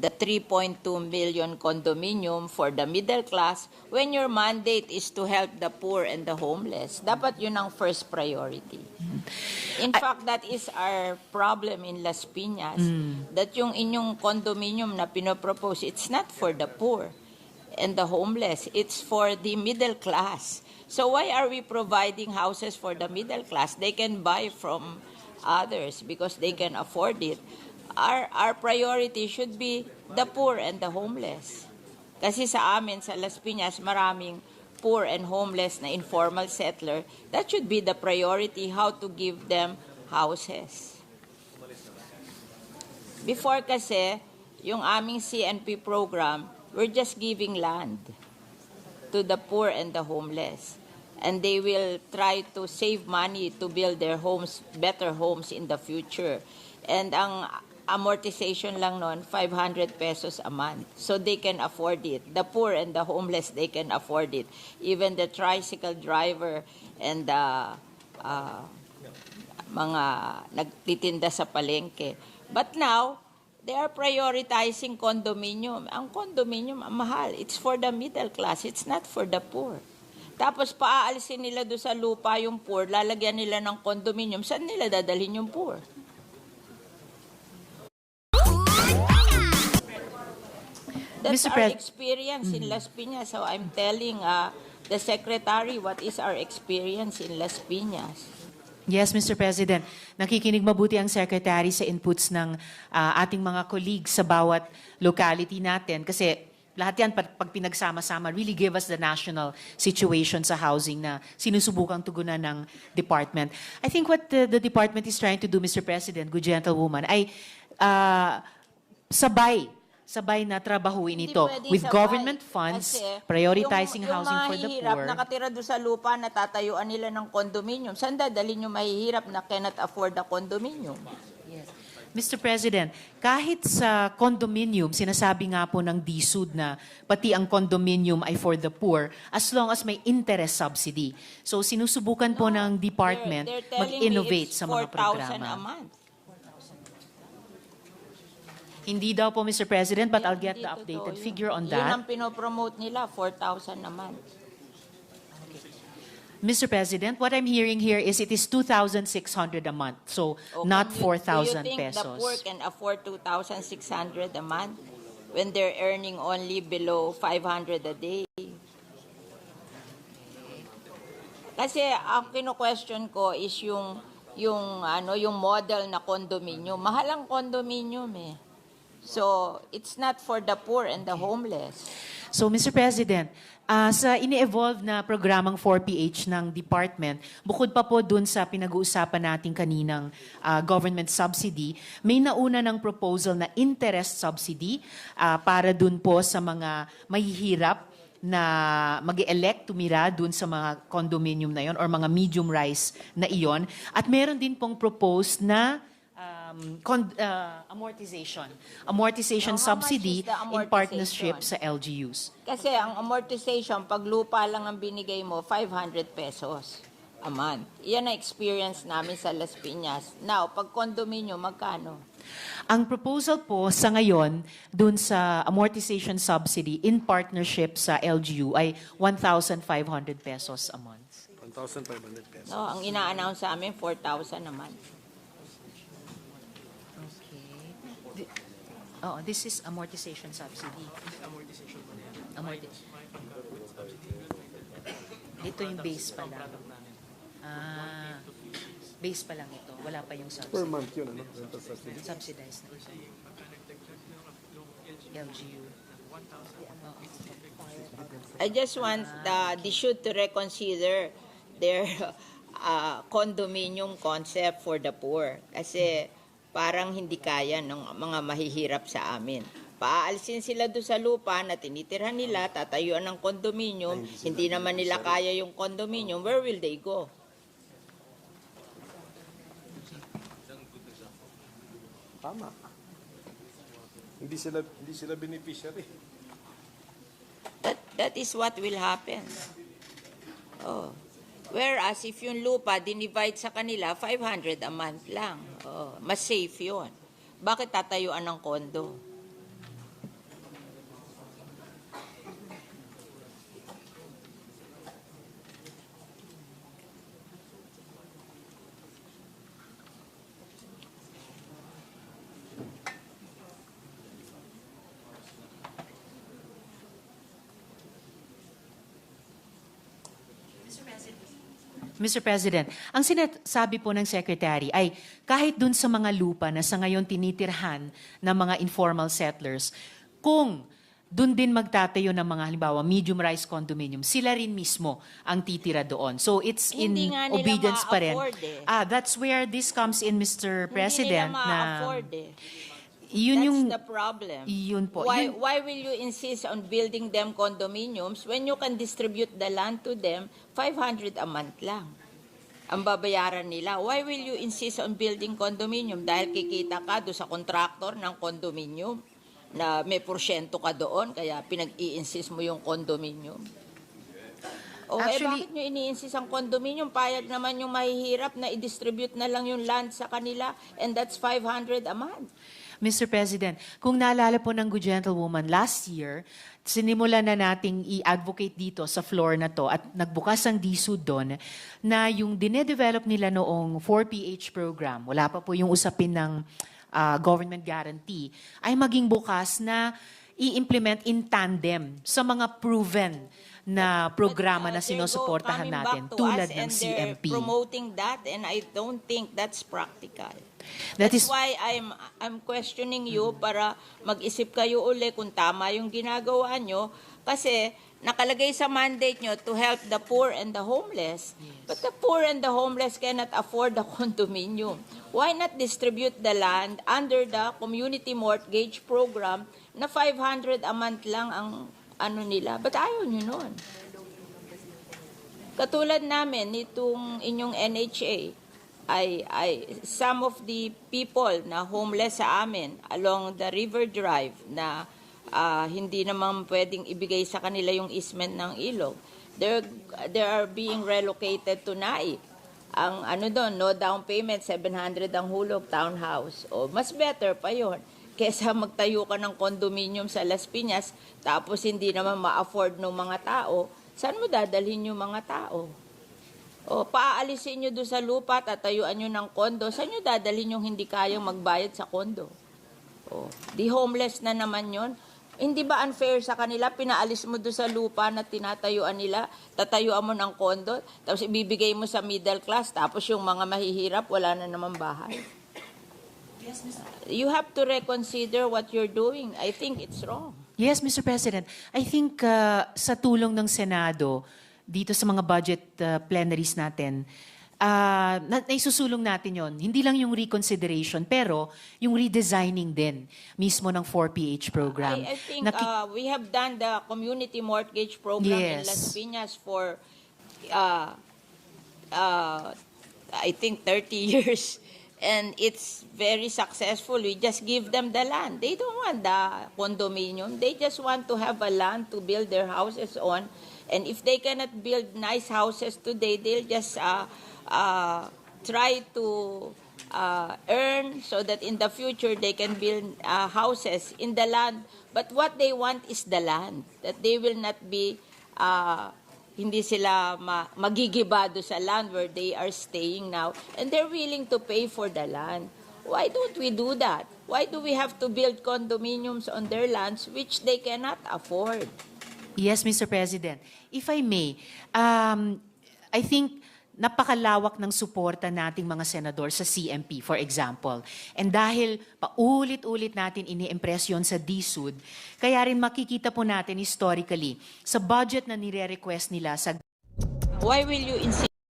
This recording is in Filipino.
the 3.2 million condominium for the middle class when your mandate is to help the poor and the homeless. Dapat yun ang first priority. In fact, that is our problem in Las Piñas, that yung inyong condominium na pinopropose, it's not for the poor and the homeless, it's for the middle class. So why are we providing houses for the middle class? They can buy from others because they can afford it. Our, our priority should be the poor and the homeless. Kasi sa amin, sa Las Piñas, maraming poor and homeless na informal settler. That should be the priority, how to give them houses. Before kasi, yung aming CNP program, we're just giving land to the poor and the homeless. And they will try to save money to build their homes, better homes in the future. And ang amortization lang nun, 500 pesos a month. So they can afford it. The poor and the homeless, they can afford it. Even the tricycle driver and the uh, mga nagtitinda sa palengke. But now, they are prioritizing condominium. Ang condominium, ang mahal. It's for the middle class. It's not for the poor. Tapos paaalisin nila do sa lupa yung poor, lalagyan nila ng condominium. Saan nila dadalhin yung poor? That's Mr. our Pres- experience in Las Piñas. So I'm telling uh, the secretary what is our experience in Las Piñas. Yes, Mr. President. Nakikinig mabuti ang Secretary sa inputs ng ah, ating mga colleagues sa bawat locality natin. Kasi lahat yan, pag, pag pinagsama-sama, really give us the national situation sa housing na sinusubukang tugunan ng department. I think what the, the department is trying to do, Mr. President, good gentlewoman, ay ah, sabay sabay na trabahuin ito with sabay. government funds, Kasi prioritizing yung, housing for the Yung poor. nakatira doon sa lupa, natatayuan nila ng condominium. Saan dadalhin yung mahihirap na cannot afford a condominium? Mr. President, kahit sa condominium, sinasabi nga po ng DSUD na pati ang condominium ay for the poor as long as may interest subsidy. So sinusubukan po ng department mag-innovate sa mga 4,000 a programa. month. Hindi daw po, Mr. President, but I'll get Hindi the totoo updated yun. figure on Yun ang that. pinopromote nila, 4,000 a month. Mr. President, what I'm hearing here is it is 2,600 a month, so O not kung you- 4,000 Do you think the poor pesos. can afford 2,600 a month when they're earning only below 500 a day? Kasi ang kino-question ko is yung yung ano yung model na condominium. Mahal ang condominium eh. So, it's not for the poor and the homeless. So, Mr. President, ah, sa ini-evolve na programang 4PH ng department, bukod pa po dun sa pinag-uusapan natin kaninang ah, government subsidy, may nauna ng proposal na interest subsidy ah, para dun po sa mga mahihirap na mag elect tumira dun sa mga condominium na yon or mga medium rise na iyon. At meron din pong proposed na um, con- ah, amortization. Amortization how much subsidy is the in partnership sa LGUs. Kasi ang amortization, pag lupa lang ang binigay mo, 500 pesos a month. Yan ang experience namin sa Las Piñas. Now, pag condominium, magkano? Ang proposal po sa ngayon dun sa amortization subsidy in partnership sa LGU ay 1,500 pesos a month. 1,500 pesos. No, ang ina-announce sa amin, 4,000 a month. Oh, this is amortization subsidy. Amorti- Dito yung base pa lang. Ah, base pa lang ito. Wala pa yung Per subsidy. month yun, ano? Rental subsidy. Subsidized na ito. LGU. I just want the, the should to reconsider their uh, condominium concept for the poor. Kasi parang hindi kaya ng mga mahihirap sa amin. Paalisin sila doon sa lupa na tinitirhan nila, tatayuan ng condominium, hindi naman nila kaya yung condominium, where will they go? Tama. Hindi sila hindi sila beneficiary. That, that is what will happen. Oh. Whereas, if yung lupa, dinivide sa kanila, 500 a month lang. Oh, mas safe yun. Bakit tatayuan ng kondo? Mr. President, ang sinasabi po ng Secretary ay kahit dun sa mga lupa na sa ngayon tinitirhan ng mga informal settlers, kung dun din magtatayo ng mga halimbawa medium-rise condominium, sila rin mismo ang titira doon. So it's Hindi in nga nila obedience pa rin. ma-afford eh. Ah, that's where this comes in, Mr. President. Hindi nila ma-afford eh. yun That's yung the problem. Yun po. Why, Yun- why will you insist on building them condominiums when you can distribute the land to them 500 a month lang? Ang babayaran nila. Why will you insist on building condominium? Dahil kikita ka do sa contractor ng condominium na may porsyento ka doon, kaya pinag-i-insist mo yung condominium. O eh, Actually- bakit nyo ini-insist ang condominium? Payag naman yung mahihirap na i-distribute na lang yung land sa kanila and that's 500 a month. Mr. President, kung naalala po ng good gentlewoman, last year, sinimulan na nating i-advocate dito sa floor na to at nagbukas ang DSUD doon na yung dinedevelop nila noong 4PH program, wala pa po yung usapin ng ah, government guarantee, ay maging bukas na i-implement in tandem sa mga proven na programa na sinusuportahan natin tulad ng CMP. promoting that and I don't think that's practical. That That's is why I'm I'm questioning you para mag-isip kayo uli kung tama yung ginagawa nyo kasi nakalagay sa mandate nyo to help the poor and the homeless. But the poor and the homeless cannot afford a condominium. Why not distribute the land under the community mortgage program na 500 a month lang ang ano nila? But ayaw nyo nun. Katulad namin nitong inyong NHA ay ay some of the people na homeless sa amin along the River Drive na ah, hindi naman pwedeng ibigay sa kanila yung easement ng ilog. They're, they are being relocated to Naik. Ang ano doon, no down payment, 700 ang hulog, townhouse. O, mas better pa yon kesa magtayo ka ng condominium sa Las Piñas tapos hindi naman ma-afford ng mga tao, saan mo dadalhin yung mga tao? O, paaalisin nyo doon sa lupa, tatayuan nyo ng kondo, saan nyo dadalhin yung hindi kayang magbayad sa kondo? O, di homeless na naman yon. Hindi ba unfair sa kanila? Pinaalis mo doon sa lupa na tinatayuan nila, tatayuan mo ng kondo, tapos ibibigay mo sa middle class, tapos yung mga mahihirap, wala na naman bahay. You have to reconsider what you're doing. I think it's wrong. Yes, Mr. President. I think uh, sa tulong ng Senado, dito sa mga budget uh, plenaries natin, uh, na, naisusulong natin yon. Hindi lang yung reconsideration, pero yung redesigning din mismo ng 4PH program. I, I think Naki- uh, we have done the community mortgage program in Yes. Las Piñas for, uh, uh, I think, 30 years. And it's very successful. We just give them the land. They don't want the condominium. They just want to have a land to build their houses on. And if they cannot build nice houses today, they'll just uh, uh, try to uh, earn so that in the future they can build uh, houses in the land. But what they want is the land, that they will not be, uh, hindi sila ma- magigibado sa land where they are staying now. And they're willing to pay for the land. Why don't we do that? Why do we have to build condominiums on their lands which they cannot afford? Yes, Mr. President. If I may, um, I think napakalawak ng suporta nating mga senador sa CMP, for example. And dahil paulit-ulit natin ini-impress yun sa DSUD, kaya rin makikita po natin historically sa budget na nire-request nila sa Why will you insist